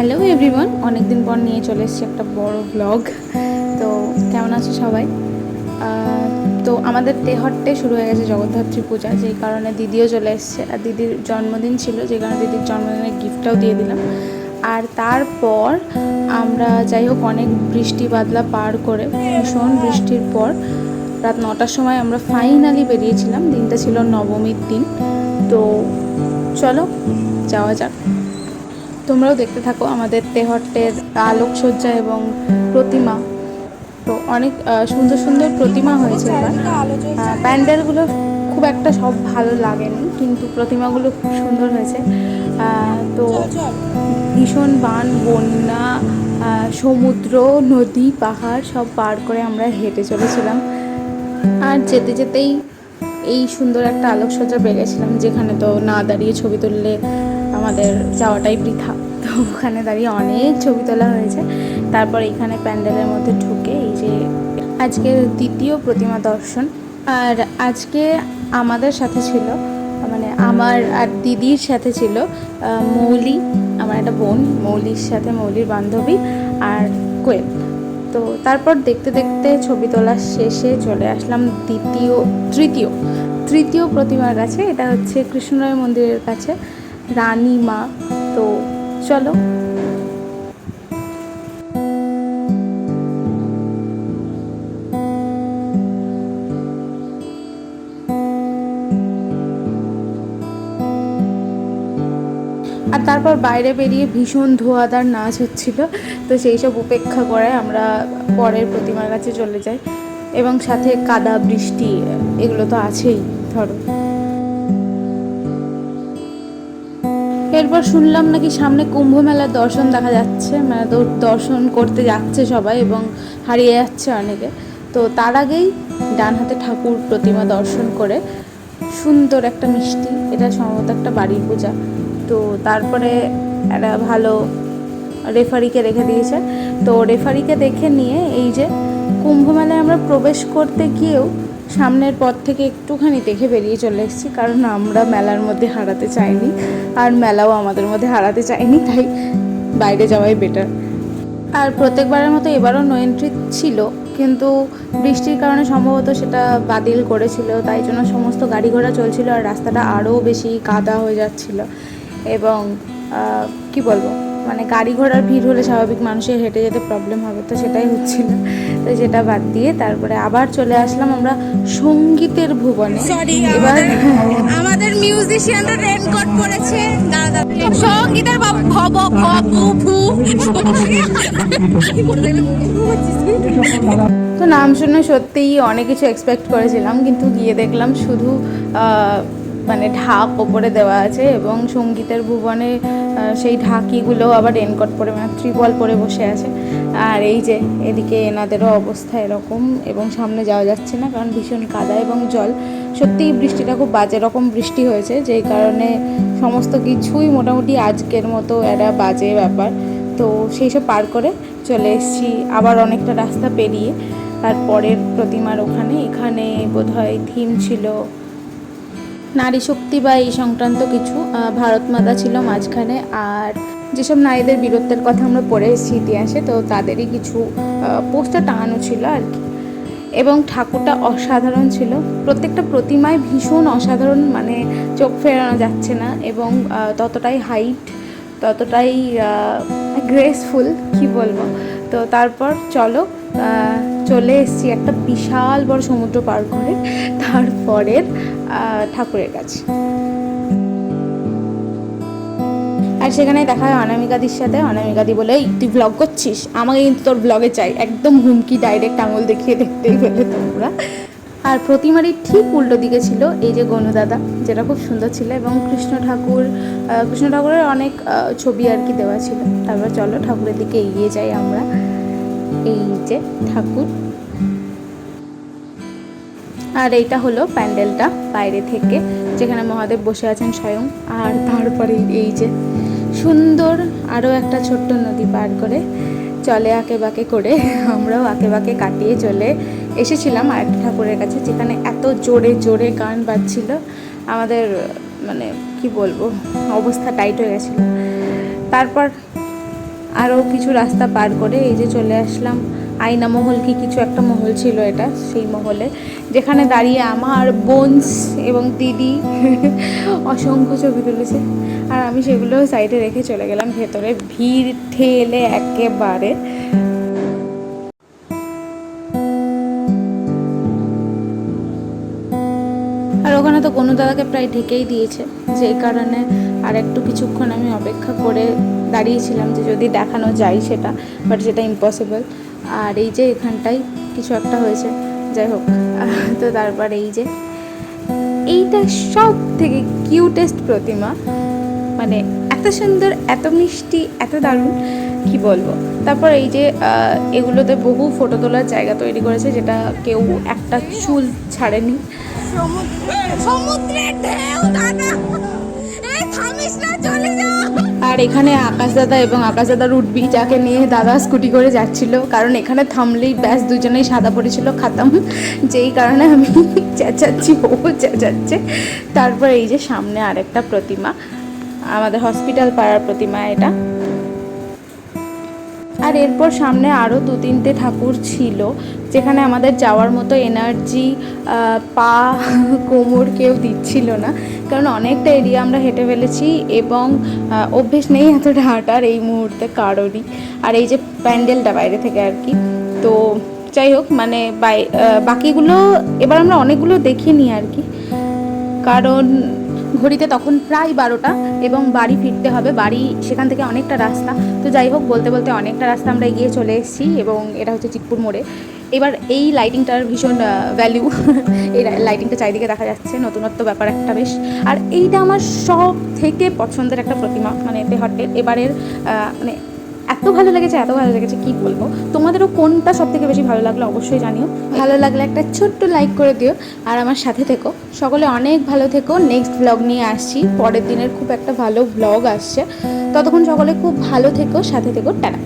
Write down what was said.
Hello everyone অনেকদিন পর নিয়ে চলে এসেছি একটা বড় ব্লগ তো কেমন আছো সবাই? তো আমাদের তেহট্টে শুরু হয়ে গেছে জগদ্ধাত্রী পূজা, যেই কারণে দিদিও চলে এসছে। আর দিদির জন্মদিন ছিল যে কারণে দিদির জন্মদিনের গিফটটাও দিয়ে দিলাম। আর তারপর আমরা যাই হোক অনেক বৃষ্টি বাদলা পার করে, ভীষণ বৃষ্টির পর রাত নটার সময় আমরা ফাইনালি বেরিয়েছিলাম। দিনটা ছিল নবমীর দিন। তো চলো, যাওয়া যাক। তোমরাও দেখতে থাকো আমাদের তেহট্টের আলোকসজ্জা এবং প্রতিমা। তো অনেক সুন্দর সুন্দর প্রতিমা হয়েছে এবার। প্যান্ডেলগুলো খুব একটা সব ভালো লাগেনি কিন্তু প্রতিমাগুলো খুব সুন্দর হয়েছে। তো ভীষণ বান বন্যা সমুদ্র নদী পাহাড় সব পার করে আমরা হেঁটে চলেছিলাম। আর যেতে যেতেই এই সুন্দর একটা আলোকসজ্জা পেয়ে গেছিলাম যেখানে তো না দাঁড়িয়ে ছবি তুললে আমাদের যাওয়াটাই বৃথা। তো ওখানে দাঁড়িয়ে অনেক ছবি তোলা হয়েছে। তারপর এখানে প্যান্ডেলের মধ্যে ঢুকে এই যে আজকে দ্বিতীয় প্রতিমা দর্শন। আর আজকে আমাদের সাথে ছিল মানে আমার আর দিদির সাথে ছিল মৌলি, আমার একটা বোন, মৌলির সাথে মৌলির বান্ধবী আর কোয়েল। তো তারপর দেখতে দেখতে ছবি তোলার শেষে চলে আসলাম দ্বিতীয়, তৃতীয়। তৃতীয় প্রতিমার কাছে, এটা হচ্ছে কৃষ্ণরায় মন্দিরের কাছে। রানী মা। তো চলো। আর তারপর বাইরে বেরিয়ে ভীষণ ধোয়াদার নাচ হচ্ছিল। তো সেই সব উপেক্ষা করে আমরা পরের প্রতিমার কাছে চলে যাই। এবং সাথে কাদা, বৃষ্টি, এগুলো তো আছেই, ধরো। এরপর শুনলাম নাকি সামনে কুম্ভ মেলার দর্শন দেখা যাচ্ছে মানে দর্শন করতে যাচ্ছে সবাই এবং হারিয়ে যাচ্ছে অনেকে। তো তার আগেই ডান হাতে ঠাকুর প্রতিমা দর্শন করে সুন্দর একটা মিষ্টি, এটা সম্ভবত একটা বাড়ির পূজা। তো তারপরে একটা ভালো রেফারিকে রেখে দিয়েছে। তো রেফারিকে দেখে নিয়ে এই যে কুম্ভ মেলায় আমরা প্রবেশ করতে গিয়েও সামনের পথ থেকে একটুখানি দেখে বেরিয়ে চলে এসেছি, কারণ আমরা মেলার মধ্যে হারাতে চাইনি, আর মেলাও আমাদের মধ্যে হারাতে চাইনি, তাই বাইরে যাওয়াই বেটার আর প্রত্যেকবারের মতো এবারও নো এন্ট্রি ছিল, কিন্তু বৃষ্টির কারণে সম্ভবত সেটা বাতিল করেছিল, তাই জন্য সমস্ত গাড়ি ঘোড়া চলছিল আর রাস্তাটা আরও বেশি কাদা হয়ে যাচ্ছিল। এবং কি বলব? মানে গাড়ি ঘোড়ার ভিড় হলে স্বাভাবিক মানুষের হেঁটে যেতে প্রবলেম হবে তো সেটাই হচ্ছিল। তো সেটা বাদ দিয়ে তারপরে আবার চলে আসলাম আমরা সঙ্গীতের ভুবনে। এবার আমাদের মিউজিশিয়ানরা রেনকোট পরেছে। দাদা সঙ্গীতের ভব ভু তো নাম শুনে সত্যিই অনেক কিছু এক্সপেক্ট করেছিলাম কিন্তু গিয়ে দেখলাম শুধু মানে ঢাক ওপরে দেওয়া আছে এবং সঙ্গীতের ভুবনে সেই ঢাকিগুলো আবার রেনকট পরে মানে ত্রিপল পরে বসে আছে। আর এই যে এদিকে এনাদেরও অবস্থা এরকম এবং সামনে যাওয়া যাচ্ছে না কারণ ভীষণ কাদা এবং জল। সত্যিই বৃষ্টিটা খুব বাজে রকম বৃষ্টি হয়েছে যেই কারণে সমস্ত কিছুই মোটামুটি আজকের মতো একটা বাজে ব্যাপার। তো সেই সব পার করে চলে এসেছি আবার অনেকটা রাস্তা পেরিয়ে। তারপরের প্রতিমার ওখানে, এখানে বোধহয় থিম ছিল নারী শক্তি বা এই সংক্রান্ত কিছু ভারত মাতা ছিল মাঝখানে। আর যেসব নারীদের বীরত্বের কথা আমরা পড়ে এসেছি ইতিহাসে, তো তাদেরই কিছু পোস্টার টাঙানো ছিল আর কি। এবং ঠাকুরটা অসাধারণ ছিল। প্রত্যেকটা প্রতিমায় ভীষণ অসাধারণ মানে চোখ ফেরানো যাচ্ছে না এবং ততটাই হাইট, ততটাই গ্রেসফুল কি বলব? তো তারপর চলো চলে এসেছি একটা বিশাল বড় সমুদ্র পার করে তারপরের ঠাকুরের কাছে। আর সেখানে দেখা হয় অনামিকাদির সাথে। অনামিকাদি বলে "এই, তুই ব্লগ করছিস? আমাকে কিন্তু তোর ব্লগে চাই। একদম হুমকি ডাইরেক্ট আঙুল দেখিয়ে দেখতেই পেলে তোমরা। আর প্রতিমারই ঠিক উল্টো দিকে ছিল এই যে গনুদাদা যেটা খুব সুন্দর ছিল এবং কৃষ্ণ ঠাকুর কৃষ্ণ ঠাকুরের অনেক ছবি আর কি দেওয়া ছিল। তারপর চলো ঠাকুরের দিকে এগিয়ে যাই আমরা। এই যে ঠাকুর। আর এইটা হলো প্যান্ডেলটা বাইরে থেকে, যেখানে মহাদেব বসে আছেন স্বয়ং। আর তারপরে এই যে সুন্দর আরও একটা ছোট্ট নদী পার করে চলে আঁকে বাঁকে করে, আমরাও আঁকে বাঁকে কাটিয়ে চলে এসেছিলাম আর একটা ঠাকুরের কাছে, যেখানে এত জোরে জোরে গান বাজছিল। আমাদের মানে কি বলব, অবস্থা টাইট হয়ে গেছিল। তারপর আরও কিছু রাস্তা পার করে এই যে চলে আসলাম। আয়না মহল কি কিছু একটা মহল ছিল এটা, সেই মহলে। যেখানে দাঁড়িয়ে আমার বোনস এবং দিদি অসংখ্য ছবি তুলেছে। আর আমি সেগুলো সাইডে রেখে চলে গেলাম। ভেতরে ভিড় ঠেলে একেবারে। আর ওখানে তো কোনো দাদাকে প্রায় ঢেকেই দিয়েছে। যেই কারণে আর একটু কিছুক্ষণ আমি অপেক্ষা করে দাঁড়িয়েছিলাম যে যদি দেখানো যায় সেটা বাট সেটা ইম্পসিবল আর এই যে এখানটাই কিছু একটা হয়েছে, যাই হোক। তো তারপর এই যে, এইটা সব থেকে কিউটেস্ট প্রতিমা। মানে এত সুন্দর, এত মিষ্টি, এত দারুণ, কি বলব? তারপর এই যে এগুলোতে বহু ফটো তোলার জায়গা তৈরি করেছে, যেটা কেউ একটা চুল ছাড়েনি। সমুদ্রের ঢেউ আর এখানে আকাশ দাদা এবং আকাশ দাদা উঠবি যাকে নিয়ে দাদা স্কুটি করে যাচ্ছিল। কারণ এখানে থামলেই ব্যাস দুজনেই সাদা পড়েছিল, খাতাম। যেই কারণে আমি চেঁচাচ্ছি ও চেঁচাচ্ছে। তারপর এই যে সামনে আরেকটা প্রতিমা, আমাদের হসপিটাল পাড়ার প্রতিমা এটা। আর এরপর সামনে আরও দু তিনটে ঠাকুর ছিল, যেখানে আমাদের যাওয়ার মতো এনার্জি পা, কোমর কেউ দিচ্ছিল না। কারণ অনেকটা এরিয়া আমরা হেঁটে ফেলেছি এবং অভ্যেস নেই এতটা হাঁটার এই মুহূর্তে কারোরই। আর এই যে প্যান্ডেলটা বাইরে থেকে আর কি, তো যাই হোক মানে বাকিগুলো এবার আমরা অনেকগুলো দেখিনি আর কি। কারণ ঘড়িতে তখন প্রায় বারোটা এবং বাড়ি ফিরতে হবে। বাড়ি সেখান থেকে অনেকটা রাস্তা। তো যাই হোক, বলতে বলতে অনেকটা রাস্তা আমরা এগিয়ে চলে এসেছি এবং এটা হচ্ছে চিকপুর মোড়ে। এবার এই লাইটিংটার ভীষণ ভ্যালিউ এই লাইটিংটা চারিদিকে দেখা যাচ্ছে। নতুনত্ব ব্যাপার একটা বেশ। আর এইটা আমার সব থেকে পছন্দের একটা প্রতিমা মানে তেহট্টের এবারের মানে এত ভালো লেগেছে, এত ভালো লেগেছে, কি বলব? তোমাদেরও কোনটা সব থেকে বেশি ভালো লাগল অবশ্যই জানিও। ভালো লাগলে একটা ছোট্ট লাইক করে দিও, আর আমার সাথে থেকো। সকলে অনেক ভালো থেকো। নেক্সট ব্লগ নিয়ে আসছি। পরের দিনের খুব একটা ভালো ব্লগ আসছে। ততক্ষণ সকলে খুব ভালো থেকো, সাথে থেকো, টাটা।